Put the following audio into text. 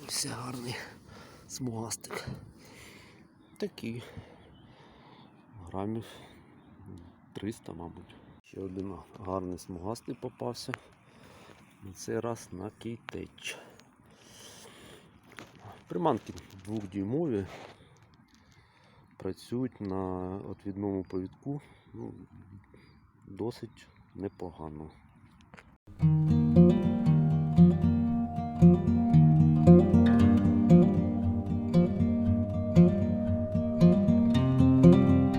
попався гарний смугастик. Такий. Грамів 300, мабуть. Ще один гарний смугастий попався. На цей раз на кейтеч. Приманки двохдюймові. Працюють на отвідному повідку ну, досить непогано. Música